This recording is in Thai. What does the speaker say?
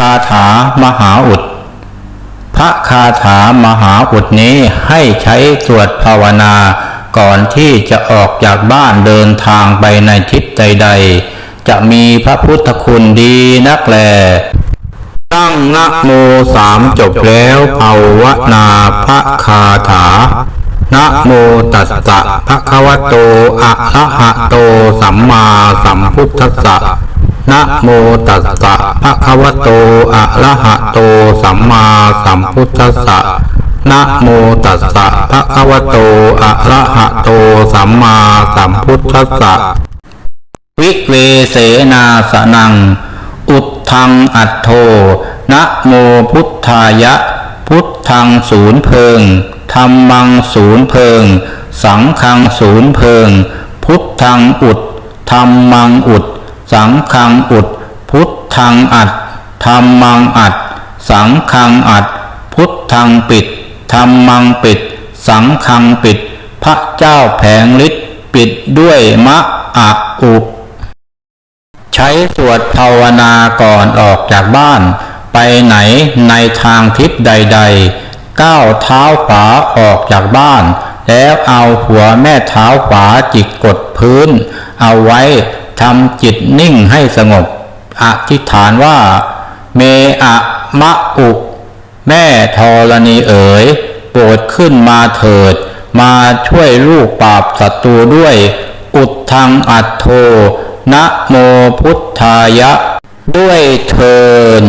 คาถามหาอุด พระคาถามหาอุดนี้ให้ใช้สวดภาวนาก่อนที่จะออกจากบ้านเดินทางไปในทิศใดๆ จะมีพระพุทธคุณดีนักแล ตั้งนะโมสามจบแล้วภาวนาพระคาถานะโมตัสสะภะคะวะโตอะระหะโตสัมมาสัมพุทธัสสะ นะโมตัสสะภะคะวะโต อะระหะโต สัมมาสัมพุทธัสสะนะโมตัสสะภะคะวะโต อะระหะโต สัมมาสัมพุทธัสสะ วิเวเสนาสนัง อุทธังอัตโธนะโมพุทธายะ พุทธังศูนย์เพิงธรรมังศูนย์เพิง สังฆังศูนย์เพิง พุทธังอุดธรรมังอุด สังฆังอุด พุทธังอัดธรรมังอัด สังฆังอัด พุทธังปิดธรรมังปิด สังฆังปิด พระเจ้าแผงฤทธิ์ปิดด้วยมะอะอุใช้สวดภาวนาก่อนออกจากบ้าน ไปไหนในทางทิศใด ๆ ก้าวเท้าขวาออกจากบ้าน แล้วเอาหัวแม่เท้าขวาจิกกดพื้น เอาไว้ ทำจิตนิ่งให้สงบ อธิษฐานว่า เมอะมะอุ แม่ธรณีเอ๋ยโปรดขึ้นมาเถิด มาช่วยลูกปราบศัตรูด้วย อุดทางอัตโทนะโมพุทธายะ ด้วยเทิน